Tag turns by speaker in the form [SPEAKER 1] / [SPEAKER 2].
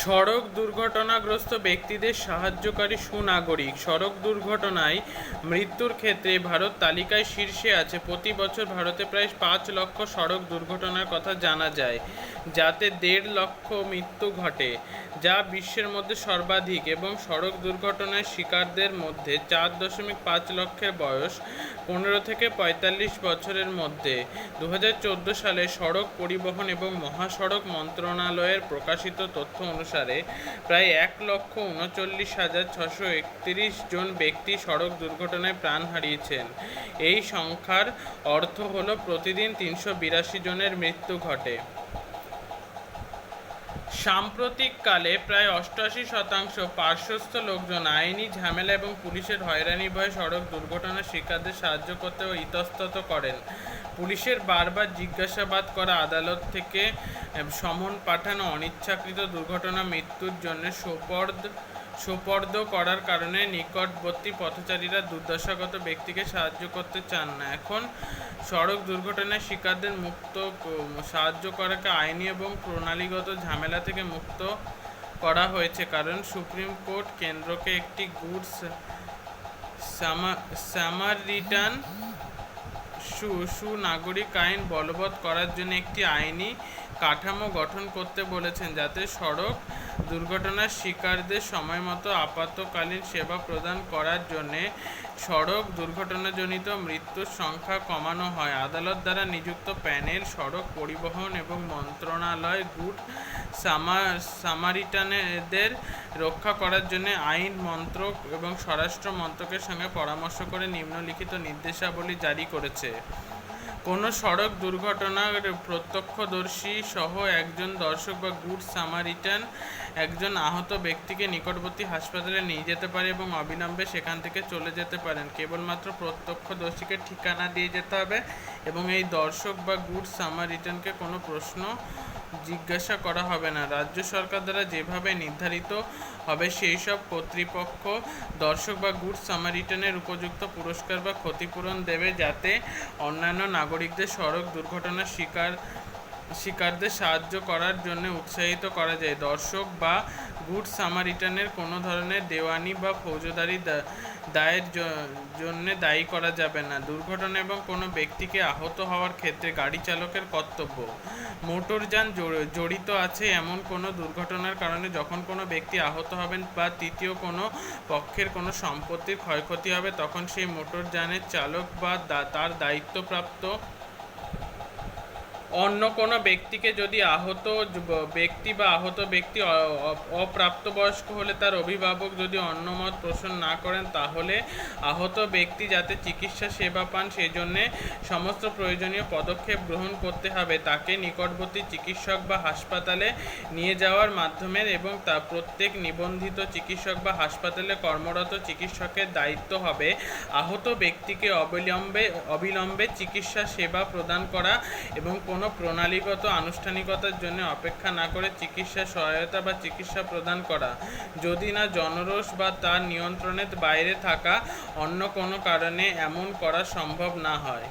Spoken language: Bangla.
[SPEAKER 1] সড়ক দুর্ঘটনাগ্রস্ত ব্যক্তিদের সাহায্যকারী সুনাগরিক। সড়ক দুর্ঘটনায় মৃত্যুর ক্ষেত্রে ভারত তালিকায় শীর্ষে আছে। প্রতি বছর ভারতে প্রায় পাঁচ লক্ষ সড়ক দুর্ঘটনার কথা জানা যায়। যাতে দেড় লক্ষ মৃত্যু ঘটে, যা বিশ্বের মধ্যে সর্বাধিক এবং সড়ক দুর্ঘটনার শিকারদের মধ্যে চার দশমিক পাঁচ লক্ষের বয়স, পনেরো থেকে পঁয়তাল্লিশ বছরের মধ্যে। দু হাজার চোদ্দ সালে সড়ক পরিবহন এবং মহাসড়ক মন্ত্রণালয়ের প্রকাশিত তথ্য অনুসারে প্রায় এক লক্ষ উনচল্লিশ হাজার ছশো একত্রিশ জন ব্যক্তি সড়ক দুর্ঘটনায় প্রাণ হারিয়েছেন। এই সংখ্যার অর্থ হল প্রতিদিন তিনশো বিরাশি জনের মৃত্যু ঘটে। সাম্প্রতিককালে প্রায় অষ্টআশি শতাংশ পার্শ্বস্থ লোকজন আইনি ঝামেলা এবং পুলিশের হয়রানি ভয়ে সড়ক দুর্ঘটনার শিকারদের সাহায্য করতে ও ইতস্তত করেন। পুলিশের বারবার জিজ্ঞাসাবাদ করা আদালত থেকে সমন পাঠানো অনিচ্ছাকৃত দুর্ঘটনা মৃত্যুর জন্য সোপর্দ সোপর্দ করার কারণে নিকটবর্তী পথচারীরা দুর্দশাগত ব্যক্তিকে সাহায্য করতে চান না। এখন সড়ক দুর্ঘটনায় শিকারদের মুক্ত সাহায্য করাকে আইনি এবং প্রণালীগত ঝামেলা থেকে মুক্ত করা হয়েছে কারণ সুপ্রিম কোর্ট কেন্দ্রকে একটি গুডস সামার রিটার্ন সু সুনাগরিক আইন বলবৎ করার জন্য একটি আইনি কাঠামো গঠন করতে বলেছেন যাতে সড়ক দুর্ঘটনার শিকারদের সময়মতো আপাতকালীন সেবা প্রদান করার জন্য সড়ক দুর্ঘটনাজনিত মৃত্যুর সংখ্যা কমানো হয়। আদালত দ্বারা নিযুক্ত প্যানেল, সড়ক পরিবহন এবং মন্ত্রণালয়, গুড সামার সামারিটানেদের রক্ষা করার জন্য আইন মন্ত্রক এবং স্বরাষ্ট্র মন্ত্রকের সঙ্গে পরামর্শ করে নিম্নলিখিত নির্দেশাবলী জারি করেছে। কোনো সড়ক দুর্ঘটনার প্রত্যক্ষদর্শী সহ একজন দর্শক বা গুড সামারিটান একজন আহত ব্যক্তিকে নিকটবর্তী হাসপাতালে নিয়ে যেতে পারে এবং অবিলম্বে সেখান থেকে চলে যেতে পারেন। কেবলমাত্র প্রত্যক্ষদর্শীকে ঠিকানা দিয়ে যেতে হবে এবং এই দর্শক বা গুড সামারিটানকে কোনো প্রশ্ন জিজ্ঞাসা করা হবে না। রাজ্য সরকার দ্বারা যেভাবে নির্ধারিত হবে সেই সব কর্তৃপক্ষ, দর্শক বা গুড সামারিটানের উপযুক্ত পুরস্কার বা ক্ষতিপূরণ দেবে যাতে অন্যান্য নাগরিকদের সড়ক দুর্ঘটনার শিকার শিকারদের সাহায্য করার জন্য উৎসাহিত করা যায়। দর্শক বা গুড সামারিটানের কোনো ধরনের দেওয়ানি বা ফৌজদারি দায়ের জন্য দায়ী করা যাবে না। দুর্ঘটনা এবং কোনো ব্যক্তিকে আহত হওয়ার ক্ষেত্রে গাড়ি চালকের কর্তব্য। মোটরযান জড়- জড়িত আছে এমন কোনো দুর্ঘটনার কারণে যখন কোনো ব্যক্তি আহত হবেন বা তৃতীয় কোনো পক্ষের কোনো সম্পত্তির ক্ষয়ক্ষতি হবে, তখন সেই মোটরযানের চালক বা তার দায়িত্বপ্রাপ্ত অন্য কোনো ব্যক্তিকে যদি আহত ব্যক্তি বা আহত ব্যক্তি অপ্রাপ্তবয়স্ক হলে তার অভিভাবক যদি অন্য মত পোষণ না করেন, তাহলে আহত ব্যক্তি যাতে চিকিৎসা সেবা পান, সেজন্যে সমস্ত প্রয়োজনীয় পদক্ষেপ গ্রহণ করতে হবে। তাকে নিকটবর্তী চিকিৎসক বা হাসপাতালে নিয়ে যাওয়ার মাধ্যমে এবং তা প্রত্যেক নিবন্ধিত চিকিৎসক বা হাসপাতালে কর্মরত চিকিৎসকের দায়িত্ব হবে। আহত ব্যক্তিকে অবিলম্বে অবিলম্বে চিকিৎসা সেবা প্রদান করা এবং কোনো প্রণালীগত আনুষ্ঠানিকতার জন্য অপেক্ষা না করে চিকিৎসা সহায়তা বা চিকিৎসা প্রদান করা। যদি না জনরোষ বা তার নিয়ন্ত্রণের বাইরে থাকা অন্য কোনো কারণে এমন করা সম্ভব না হয়।